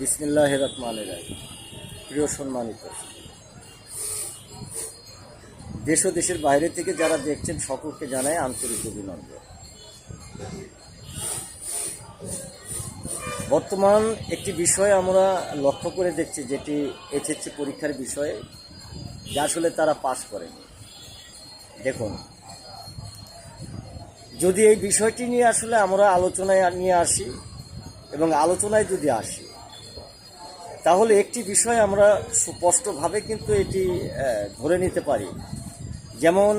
বিসমিল্লাহ রহমান রাহিম। প্রিয় সম্মানিত দেশ ও দেশের বাইরে থেকে যারা দেখছেন, সকলকে জানায় আন্তরিক অভিনন্দন। বর্তমান একটি বিষয় আমরা লক্ষ্য করে দেখছি, যেটি এসএসসি পরীক্ষার বিষয়ে, যা আসলে তারা পাশ করেনি। দেখুন, যদি এই বিষয়টি নিয়ে আসলে আমরা আলোচনায় নিয়ে আসি, এবং আলোচনায় যদি আসি তাহলে একটি বিষয় আমরা সুস্পষ্টভাবে কিন্তু এটি ধরে নিতে পারি। যেমন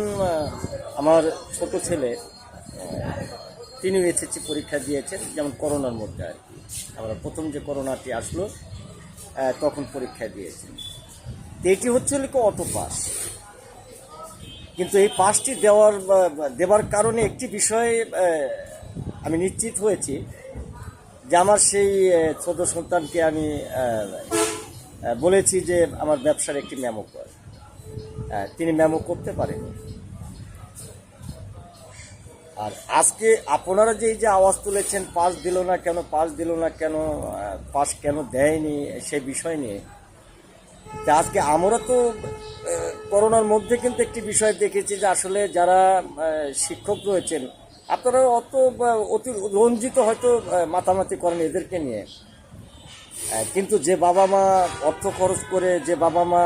আমার ছোট ছেলে তিনি এসএসসি পরীক্ষা দিয়েছেন, যেমন করোনার মধ্যে আর কি। আমরা প্রথম যে করোনাটি আসলো তখন পরীক্ষা দিয়েছেন। এটি হচ্ছে হলো অটো পাস। কিন্তু এই পাসটি দেওয়ার দেওয়ার কারণে একটি বিষয়ে আমি নিশ্চিত হয়েছি যে আমার সেই ছোট সন্তানকে আমি বলেছি যে আমার ব্যবসার একটি ম্যামো কর। তিনি ম্যামো করতে পারেনি আর আজকে আপনারা যে যে আওয়াজ তুলেছেন, পাস দিল না কেন, পাস দিল না কেন পাস কেন দেয়নি, সে বিষয় নিয়ে আজকে আমরা তো করোনার মধ্যে কিন্তু একটি বিষয় দেখেছি যে আসলে যারা শিক্ষক রয়েছেন আপনারা অত অতি রঞ্জিত হয়তো মাতামাতি করেন এদেরকে নিয়ে। কিন্তু যে বাবা মা অর্থ খরচ করে, যে বাবা মা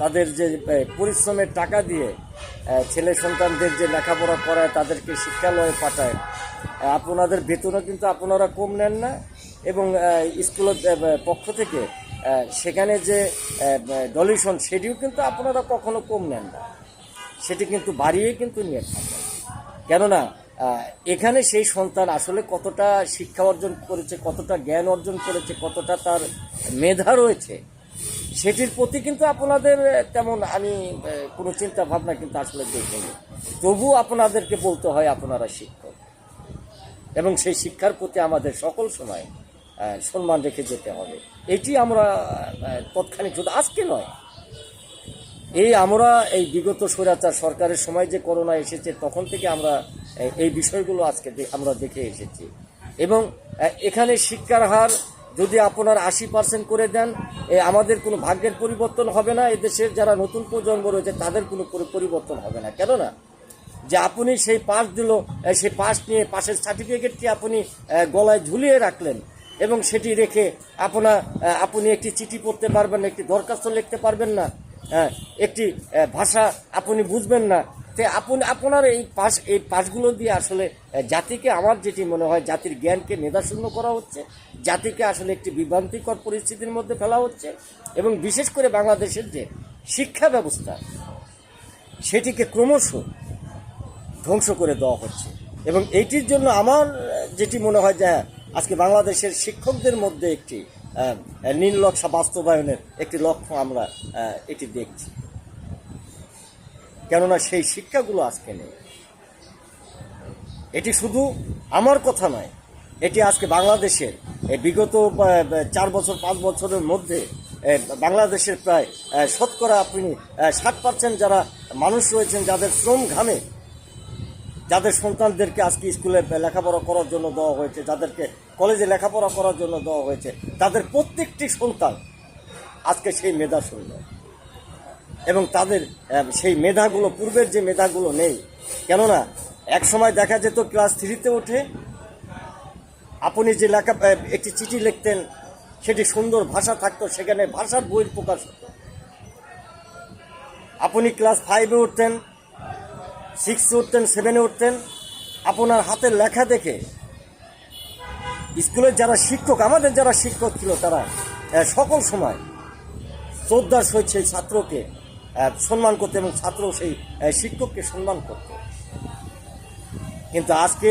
তাদের যে পরিশ্রমের টাকা দিয়ে ছেলে সন্তানদের যে লেখাপড়া করায়, তাদেরকে শিক্ষালয়ে পাঠায় আপনাদের বেতনও কিন্তু আপনারা কম নেন না। এবং স্কুলের পক্ষ থেকে সেখানে যে ডলিউশন সেটিও কিন্তু আপনারা কখনো কম নেন না। সেটি কিন্তু বাড়িয়ে কিন্তু নিয়ে থাকেন। কেননা এখানে সেই সন্তান আসলে কতটা শিক্ষা অর্জন করেছে, কতটা জ্ঞান অর্জন করেছে, কতটা তার মেধা রয়েছে, সেটির প্রতি কিন্তু আপনাদের তেমন আমি কোনো চিন্তা ভাবনা কিন্তু আসলে দেখিনি তবু আপনাদেরকে বলতে হয়, আপনারা শিক্ষক। এবং সেই শিক্ষার প্রতি আমাদের সকল সময় সম্মান রেখে যেতে হবে। এটি আমরা তৎক্ষণিক শুধু আজকে নয় এই আমরা এই বিগত স্বৈরাচার সরকারের সময় যে করোনা এসেছে, তখন থেকে আমরা এই- বিষয়গুলো আজকে আমরা দেখে এসেছি। এবং এখানে শিক্ষার হার যদি আপনার আশি পার্সেন্ট করে দেন আমাদের কোনো ভাগ্যের পরিবর্তন হবে না। এদেশের যারা নতুন প্রজন্ম রয়েছে, তাদের কোনো পরিবর্তন হবে না। কেননা যে আপনি সেই পাস দিল সেই পাস নিয়ে পাশের সার্টিফিকেটটি আপনি গলায় ঝুলিয়ে রাখলেন এবং সেটি রেখে আপনার আপনি একটি চিঠি পড়তে পারবেন, একটি দরখাস্ত লিখতে পারবেন না একটি ভাষা আপনি বুঝবেন না। তে আপনি আপনার এই পাস এই পাশগুলো দিয়ে আসলে জাতিকে আমার যেটি মনে হয় জাতির জ্ঞানকে মেধাশূন্য করা হচ্ছে জাতিকে আসলে একটি বিভ্রান্তিকর পরিস্থিতির মধ্যে ফেলা হচ্ছে এবং বিশেষ করে বাংলাদেশের যে শিক্ষা ব্যবস্থা সেটিকে ক্রমশ ধ্বংস করে দেওয়া হচ্ছে। এবং এইটির জন্য আমার যেটি মনে হয় যে হ্যাঁ, আজকে বাংলাদেশের শিক্ষকদের মধ্যে একটি আহ, নীল নকশা বাস্তবায়নের একটি লক্ষ্য আমরা এটি দেখছি। কেননা সেই শিক্ষাগুলো আজকে নেই। এটি শুধু আমার কথা নয় এটি আজকে বাংলাদেশের বিগত চার বছর পাঁচ বছরের মধ্যে বাংলাদেশের প্রায় শতকরা আপনি ষাট পার্সেন্ট যারা মানুষ রয়েছেন যাদের শ্রম ঘামে যাদের সন্তানদেরকে আজকে স্কুলে লেখাপড়া করার জন্য দেওয়া হয়েছে যাদেরকে কলেজে লেখাপড়া করার জন্য দেওয়া হয়েছে। তাদের প্রত্যেকটি সন্তান আজকে সেই মেধা শূন্য। এবং তাদের সেই মেধাগুলো, পূর্বের যে মেধাগুলো নেই। কেননা এক সময় দেখা যেত ক্লাস থ্রিতে উঠে আপনি যে লেখা একটি চিঠি লিখতেন, সেটি সুন্দর ভাষা থাকতো, সেখানে ভাষার বইয়ের প্রকাশ হতো। আপনি ক্লাস ফাইভে উঠতেন, সিক্সে উঠতেন, সেভেনে উঠতেন, আপনার হাতের লেখা দেখে স্কুলের যারা শিক্ষক, আমাদের যারা শিক্ষক ছিল তারা সকল সময় শ্রদ্ধার সহিত সেই ছাত্রকে সম্মান করতে এবং ছাত্র সেই শিক্ষককে সম্মান করত। কিন্তু আজকে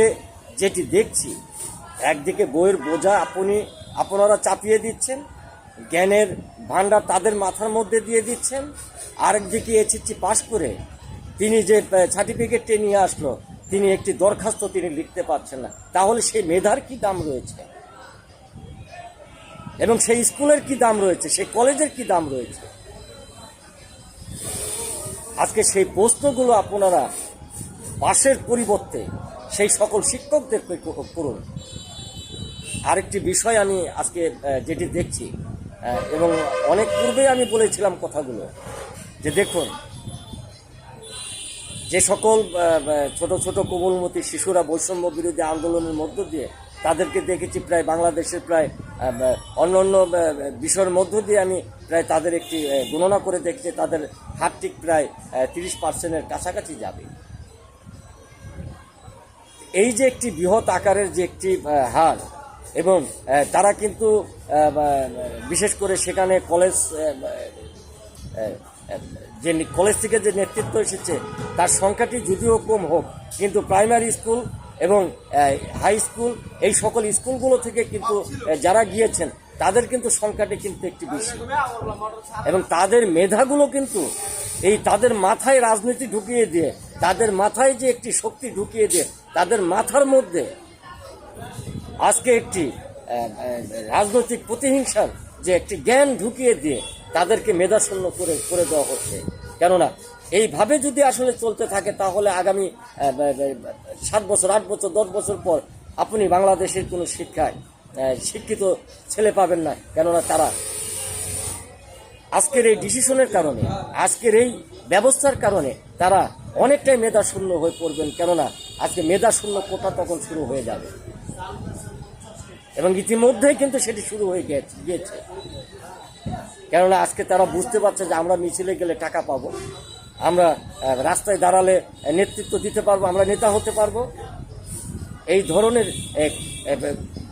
যেটি দেখছি, একদিকে বইয়ের বোঝা আপনি, আপনারা চাপিয়ে দিচ্ছেন, জ্ঞানের ভান্ডার তাদের মাথার মধ্যে দিয়ে দিচ্ছেন, আরেকদিকে এসএসসি পাশ করে তিনি যে সার্টিফিকেটটি নিয়ে আসলো তিনি একটি দরখাস্ত তিনি লিখতে পারছেন না। তাহলে সেই মেধার কি দাম রয়েছে? এবং সেই স্কুলের কি দাম রয়েছে? সেই কলেজের কি দাম রয়েছে? আজকে সেই প্রশ্নগুলো আপনারা পাশের পরিবর্তে সেই সকল শিক্ষকদেরকে করুন। আরেকটি বিষয় আমি আজকে যেটি দেখছি এবং অনেক পূর্বে আমি বলেছিলাম কথাগুলো, যে দেখুন যে সকল ছোট ছোট কোমলমতি শিশুরা বৈষম্য বিরোধী আন্দোলনের মধ্য দিয়ে তাদেরকে দেখেছি প্রায় বাংলাদেশের প্রায় অন্য অন্য বিষয়ের মধ্য দিয়ে আমি প্রায় তাদের একটি গণনা করে দেখছি তাদের হার ঠিক প্রায় তিরিশ পার্সেন্টের কাছাকাছি যাবে। এই যে একটি বৃহৎ আকারের যে একটি হার এবং তারা কিন্তু বিশেষ করে সেখানে কলেজ যে কলেজ থেকে যে নেতৃত্ব এসেছে, তার সংখ্যাটি যদিও কম হোক, কিন্তু প্রাইমারি স্কুল এবং হাই স্কুল এই সকল স্কুলগুলো থেকে কিন্তু যারা গিয়েছেন, তাদের কিন্তু সংখ্যাটি কিন্তু একটি বেশি। এবং তাদের মেধাগুলো কিন্তু, এই তাদের মাথায় রাজনীতি ঢুকিয়ে দিয়ে, তাদের মাথায় যে একটি শক্তি ঢুকিয়ে দিয়ে, তাদের মাথার মধ্যে আজকে একটি রাজনৈতিক প্রতিহিংসার যে একটি জ্ঞান ঢুকিয়ে দিয়ে তাদেরকে মেধাশূন্য করে করে দেওয়া হচ্ছে। কেননা, এইভাবে যদি আসলে চলতে থাকে, তাহলে আগামী সাত বছর, আট বছর, দশ বছর পর আপনি বাংলাদেশের কোনো শিক্ষায় শিক্ষিত ছেলে পাবেন না। কেননা তারা আজকের এই ডিসিশনের কারণে, আজকের এই ব্যবস্থার কারণে তারা অনেকটাই মেধা শূন্য হয়ে পড়বেন। কেননা, আজকে মেধা শূন্য কোটা তখন শুরু হয়ে যাবে। এবং ইতিমধ্যেই কিন্তু সেটি শুরু হয়ে গিয়েছে। কেননা আজকে তারা বুঝতে পারছে যে আমরা মিছিলে গেলে টাকা পাবো। আমরা রাস্তায় দাঁড়ালে নেতৃত্ব দিতে পারব, আমরা নেতা হতে পারব। এই ধরনের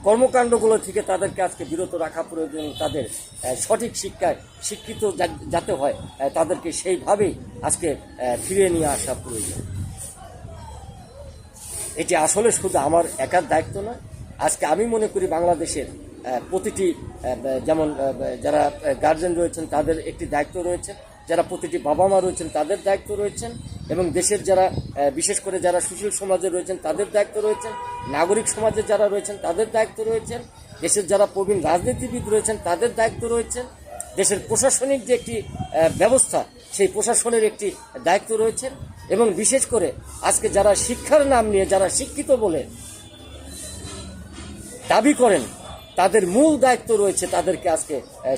কর্মকাণ্ডগুলো থেকে তাদেরকে আজকে বিরত রাখা প্রয়োজন, তাদের সঠিক শিক্ষায় শিক্ষিত যাতে হয় তাদেরকে সেইভাবেই আজকে ফিরিয়ে নিয়ে আসা প্রয়োজন। এটি আসলে শুধু আমার একার দায়িত্ব নয়, আজকে আমি মনে করি বাংলাদেশের প্রতিটি যেমন যারা গার্জেন রয়েছেন, তাদের একটি দায়িত্ব রয়েছে। যারা প্রতিটি বাবা মা রয়েছেন, তাদের দায়িত্ব রয়েছেন এবং দেশের যারা বিশেষ করে যারা সুশীল সমাজে রয়েছেন, তাদের দায়িত্ব রয়েছেন নাগরিক সমাজে যারা রয়েছেন, তাদের দায়িত্ব রয়েছেন দেশের যারা প্রবীণ রাজনীতিবিদ রয়েছেন, তাদের দায়িত্ব রয়েছেন দেশের প্রশাসনিক যে একটি ব্যবস্থা, সেই প্রশাসনের একটি দায়িত্ব রয়েছে। এবং বিশেষ করে আজকে যারা শিক্ষার নাম নিয়ে, যারা শিক্ষিত বলে দাবি করেন তাদের মূল দায়িত্ব রয়েছে তাদেরকে আজকে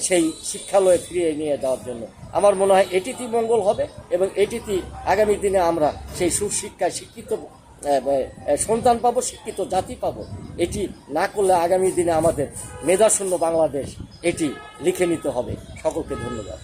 সেই শিক্ষালয়ে ফিরিয়ে নিয়ে যাওয়ার জন্য। আমার মনে হয় এটিতেই মঙ্গল হবে এবং এটিতেই আগামী দিনে আমরা সেই সুশিক্ষায় শিক্ষিত সন্তান পাবো, শিক্ষিত জাতি পাবো। এটি না করলে আগামী দিনে আমাদের মেধাশূন্য বাংলাদেশ এটি লিখে নিতে হবে। সকলকে ধন্যবাদ।